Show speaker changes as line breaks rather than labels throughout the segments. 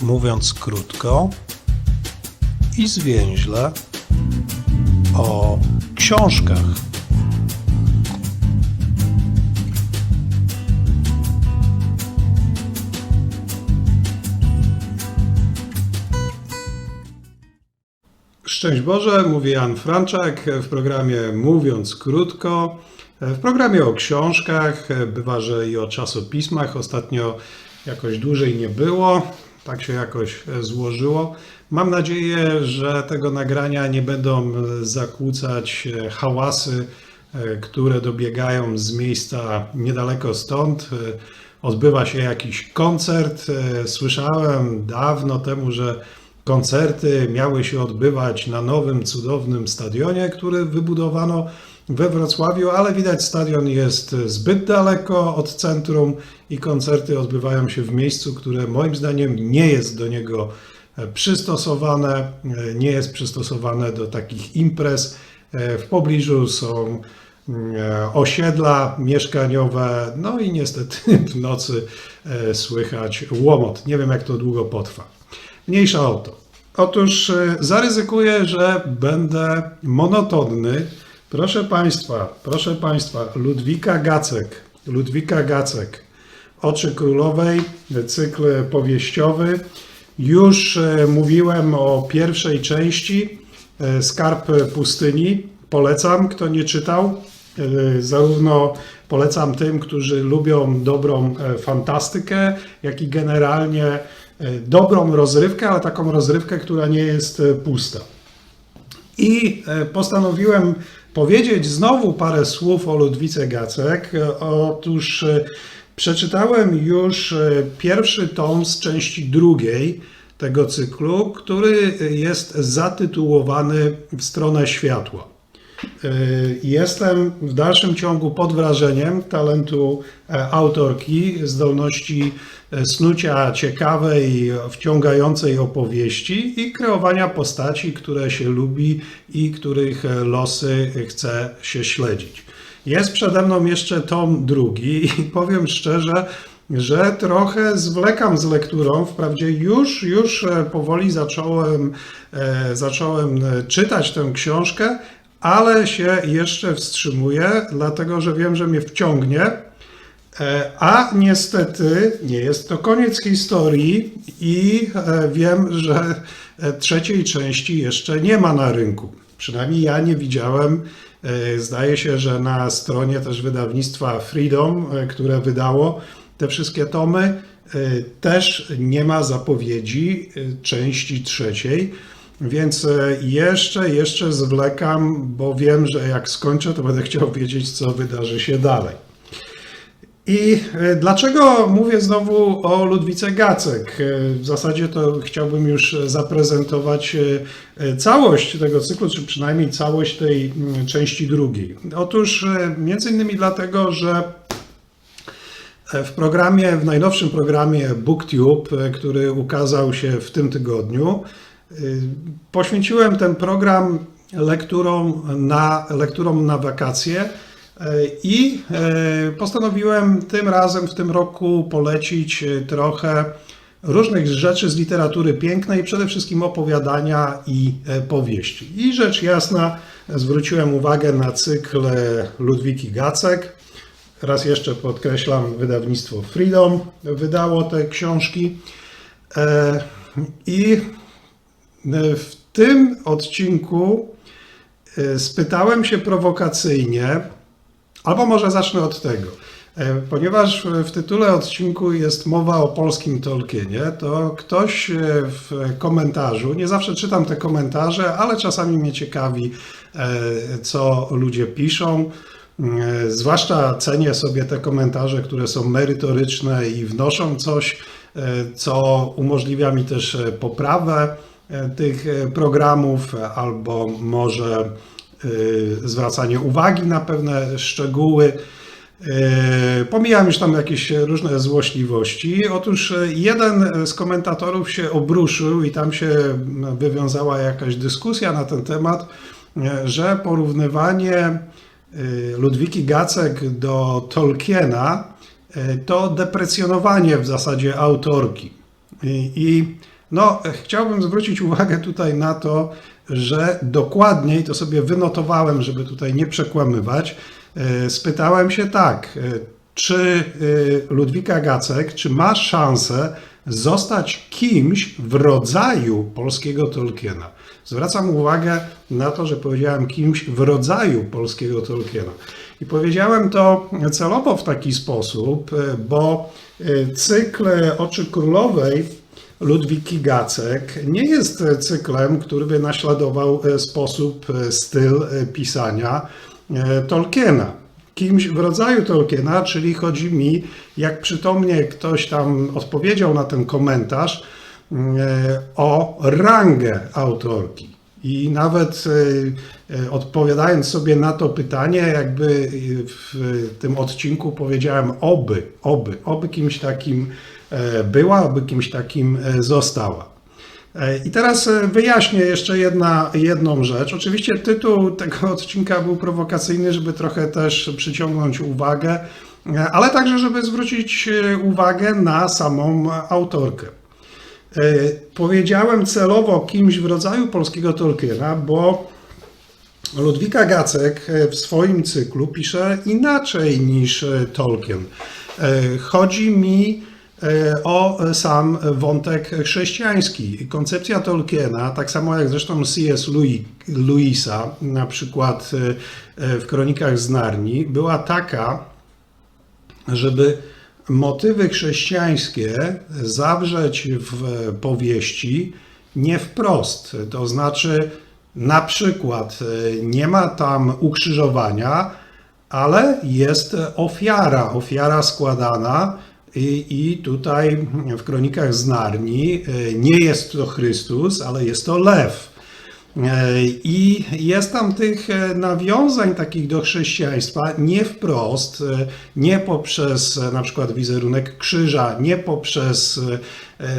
mówiąc krótko i zwięźle o książkach. Szczęść Boże, mówi Jan Franczak w programie Mówiąc Krótko. W programie o książkach, bywa, że i o czasopismach. Ostatnio jakoś dłużej nie było, tak się jakoś złożyło. Mam nadzieję, że tego nagrania nie będą zakłócać hałasy, które dobiegają z miejsca niedaleko stąd. Odbywa się jakiś koncert. Słyszałem dawno temu, że koncerty miały się odbywać na nowym, cudownym stadionie, który wybudowano we Wrocławiu, ale widać stadion jest zbyt daleko od centrum i koncerty odbywają się w miejscu, które moim zdaniem nie jest do niego przystosowane, nie jest przystosowane do takich imprez. W pobliżu są osiedla mieszkaniowe, no i niestety w nocy słychać łomot. Nie wiem, jak to długo potrwa. Mniejsza o to. Otóż e, zaryzykuję, że będę monotonny. Proszę Państwa, proszę Państwa, Ludwika Gacek, Ludwika Gacek, Oczy Królowej, cykl powieściowy. Już e, mówiłem o pierwszej części, e, Skarb Pustyni. Polecam, kto nie czytał. Zarówno polecam tym, którzy lubią dobrą fantastykę, jak i generalnie dobrą rozrywkę, ale taką rozrywkę, która nie jest pusta. I postanowiłem powiedzieć znowu parę słów o Ludwice Gacek. Otóż przeczytałem już pierwszy tom z części drugiej tego cyklu, który jest zatytułowany W stronę światła. Jestem w dalszym ciągu pod wrażeniem talentu autorki, zdolności snucia ciekawej, wciągającej opowieści i kreowania postaci, które się lubi i których losy chce się śledzić. Jest przede mną jeszcze tom drugi i powiem szczerze, że trochę zwlekam z lekturą. Wprawdzie już, już powoli zacząłem, zacząłem czytać tę książkę, ale się jeszcze wstrzymuję, dlatego że wiem, że mnie wciągnie. A niestety nie jest to koniec historii i wiem, że trzeciej części jeszcze nie ma na rynku. Przynajmniej ja nie widziałem. Zdaje się, że na stronie też wydawnictwa Freedom, które wydało te wszystkie tomy, też nie ma zapowiedzi części trzeciej. Więc jeszcze, jeszcze zwlekam, bo wiem, że jak skończę, to będę chciał wiedzieć, co wydarzy się dalej. I dlaczego mówię znowu o Ludwice Gacek? W zasadzie to chciałbym już zaprezentować całość tego cyklu, czy przynajmniej całość tej części drugiej. Otóż między innymi dlatego, że w programie, w najnowszym programie BookTube, który ukazał się w tym tygodniu, poświęciłem ten program lekturom na, lekturom na wakacje i postanowiłem tym razem w tym roku polecić trochę różnych rzeczy z literatury pięknej, przede wszystkim opowiadania i powieści. I rzecz jasna, zwróciłem uwagę na cykl Ludwiki Gacek. Raz jeszcze podkreślam, wydawnictwo Freedom wydało te książki. I w tym odcinku spytałem się prowokacyjnie, albo może zacznę od tego. Ponieważ w tytule odcinku jest mowa o polskim Tolkienie, to ktoś w komentarzu, nie zawsze czytam te komentarze, ale czasami mnie ciekawi, co ludzie piszą. Zwłaszcza cenię sobie te komentarze, które są merytoryczne i wnoszą coś, co umożliwia mi też poprawę tych programów, albo może zwracanie uwagi na pewne szczegóły. Pomijam już tam jakieś różne złośliwości. Otóż jeden z komentatorów się obruszył i tam się wywiązała jakaś dyskusja na ten temat, że porównywanie Ludwiki Gacek do Tolkiena to deprecjonowanie w zasadzie autorki. I no, chciałbym zwrócić uwagę tutaj na to, że dokładniej to sobie wynotowałem, żeby tutaj nie przekłamywać. E, Spytałem się tak, e, czy e, Ludwika Gacek, czy ma szansę zostać kimś w rodzaju polskiego Tolkiena? Zwracam uwagę na to, że powiedziałem kimś w rodzaju polskiego Tolkiena. I powiedziałem to celowo w taki sposób, bo cykl Oczy Królowej Ludwiki Gacek nie jest cyklem, który by naśladował e, sposób, e, styl e, pisania Tolkiena. Kimś w rodzaju Tolkiena, czyli chodzi mi, jak przytomnie ktoś tam odpowiedział na ten komentarz, e, o rangę autorki. I nawet e, e, odpowiadając sobie na to pytanie, jakby e, w tym odcinku powiedziałem oby, oby, oby kimś takim e, była, oby kimś takim e, została. E, I teraz wyjaśnię jeszcze jedna, jedną rzecz. Oczywiście tytuł tego odcinka był prowokacyjny, żeby trochę też przyciągnąć uwagę, ale także, żeby zwrócić uwagę na samą autorkę. E, Powiedziałem celowo kimś w rodzaju polskiego Tolkiena, bo Ludwika Gacek e, w swoim cyklu pisze inaczej niż e, Tolkien. Chodzi mi o sam wątek chrześcijański. Koncepcja Tolkiena, tak samo jak zresztą C.S. Louisa, na przykład w Kronikach z Narni, była taka, żeby motywy chrześcijańskie zawrzeć w powieści nie wprost. To znaczy, na przykład, e, nie ma tam ukrzyżowania, ale jest ofiara, ofiara składana. I, I tutaj w kronikach z Narni e, nie jest to Chrystus, ale jest to lew. E, I jest tam tych e, nawiązań takich do chrześcijaństwa nie wprost, e, nie poprzez na przykład wizerunek krzyża, nie poprzez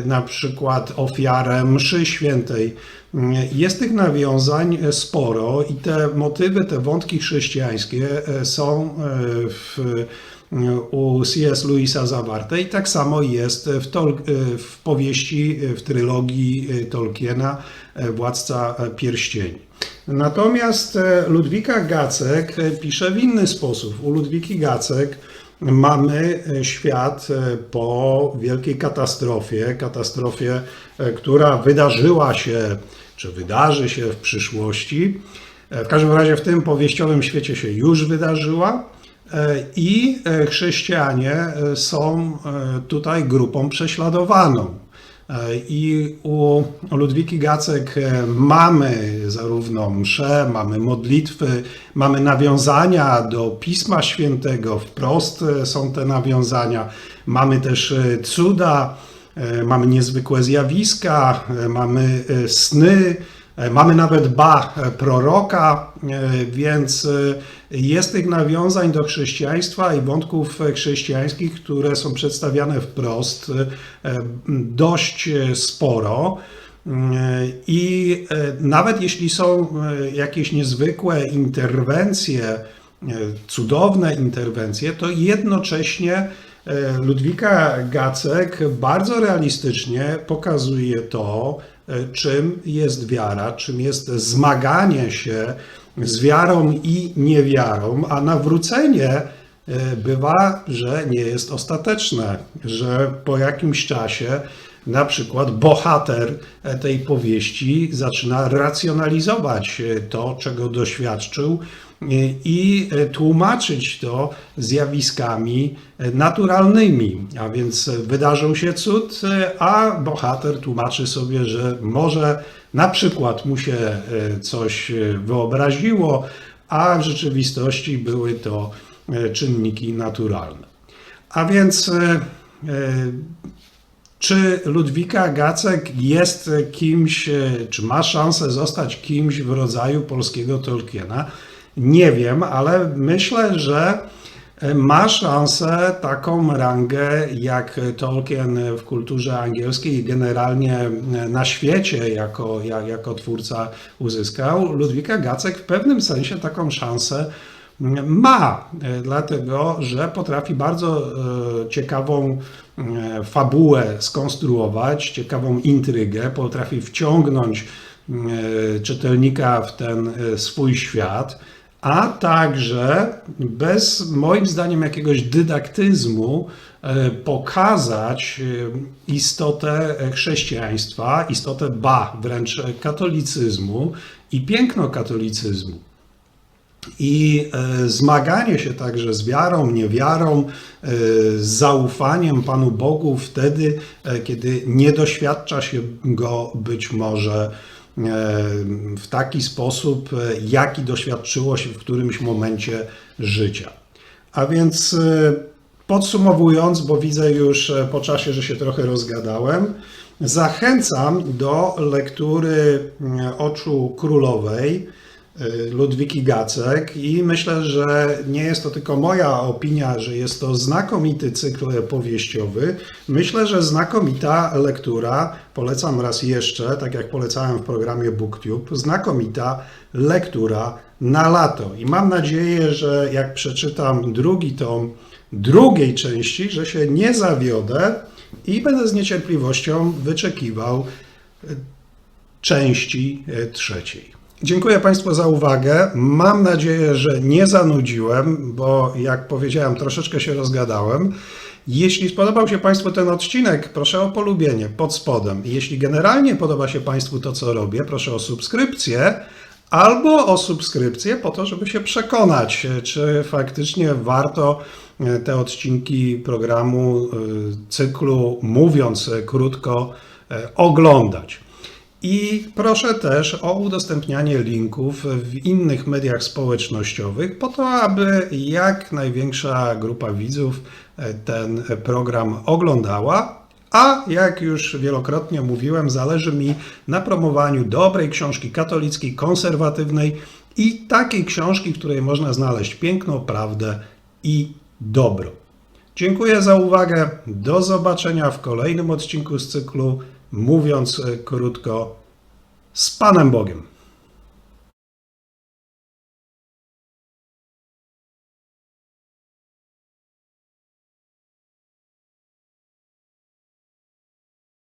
na przykład ofiarę mszy świętej. Mm, Jest tych nawiązań sporo i te motywy, te wątki chrześcijańskie są w u C.S. Louisa zawarte i tak samo jest w, Tol- w powieści, w trylogii Tolkiena Władca Pierścieni. Natomiast e, Ludwika Gacek e, pisze w inny sposób. U Ludwiki Gacek mamy e, świat e, po wielkiej katastrofie, katastrofie, e, która wydarzyła się, czy wydarzy się w przyszłości. E, W każdym razie w tym powieściowym świecie się już wydarzyła. E, I e, chrześcijanie e, są tutaj grupą prześladowaną. I u Ludwiki Gacek mamy zarówno msze, mamy modlitwy, mamy nawiązania do Pisma Świętego, wprost są te nawiązania. Mamy też cuda, mamy niezwykłe zjawiska, mamy sny, Mamy nawet ba e, proroka, e, więc e, jest tych nawiązań do chrześcijaństwa i wątków e, chrześcijańskich, które są przedstawiane wprost, e, e, dość e, sporo. Mm, e, I e, nawet jeśli są e, jakieś niezwykłe interwencje, e, cudowne interwencje, to jednocześnie e, Ludwika Gacek bardzo realistycznie pokazuje to, e, czym jest wiara, czym jest zmaganie się z wiarą i niewiarą, a nawrócenie e, bywa, że nie jest ostateczne, że po jakimś czasie na przykład bohater tej powieści zaczyna racjonalizować e, to, czego doświadczył e, i e, tłumaczyć to zjawiskami naturalnymi. A więc wydarzył się cud, a bohater tłumaczy sobie, że może na przykład mu się coś wyobraziło, a w rzeczywistości były to czynniki naturalne. A więc czy Ludwika Gacek jest kimś, e, czy ma szansę zostać kimś w rodzaju polskiego Tolkiena? Nie wiem, ale myślę, że e, ma szansę taką rangę, jak Tolkien w kulturze angielskiej i generalnie e, na świecie jako, jak, jako twórca uzyskał. Ludwika Gacek w pewnym sensie taką szansę ma, e, dlatego że potrafi bardzo ciekawą fabułę skonstruować, ciekawą intrygę, potrafi wciągnąć e, czytelnika w ten e, swój świat, a także bez moim zdaniem jakiegoś dydaktyzmu e, pokazać e, istotę chrześcijaństwa, istotę ba, wręcz katolicyzmu i piękno katolicyzmu. I e, zmaganie się także z wiarą, niewiarą, e, z zaufaniem Panu Bogu wtedy, e, kiedy nie doświadcza się go być może w taki sposób, jaki doświadczyło się w którymś momencie życia. A więc podsumowując, bo widzę już po czasie, że się trochę rozgadałem, zachęcam do lektury Oczu Królowej. Y, Ludwiki Gacek i myślę, że nie jest to tylko moja opinia, że jest to znakomity cykl powieściowy. Myślę, że znakomita lektura, polecam raz jeszcze, tak jak polecałem w programie BookTube, znakomita lektura na lato. I mam nadzieję, że jak przeczytam drugi tom drugiej części, że się nie zawiodę i będę z niecierpliwością wyczekiwał y, części y, trzeciej. Dziękuję Państwu za uwagę. Mam nadzieję, że nie zanudziłem, bo jak powiedziałem, troszeczkę się rozgadałem. Jeśli spodobał się Państwu ten odcinek, proszę o polubienie pod spodem. Jeśli generalnie podoba się Państwu to, co robię, proszę o subskrypcję albo o subskrypcję po to, żeby się przekonać, czy faktycznie warto e, te odcinki programu, e, cyklu, mówiąc krótko, e, oglądać. I proszę też o udostępnianie linków w innych mediach społecznościowych, po to, aby jak największa grupa widzów e, ten program oglądała. A jak już wielokrotnie mówiłem, zależy mi na promowaniu dobrej książki katolickiej, konserwatywnej i takiej książki, w której można znaleźć piękno, prawdę i dobro. Dziękuję za uwagę. Do zobaczenia w kolejnym odcinku z cyklu. Mówiąc e, krótko, z Panem Bogiem.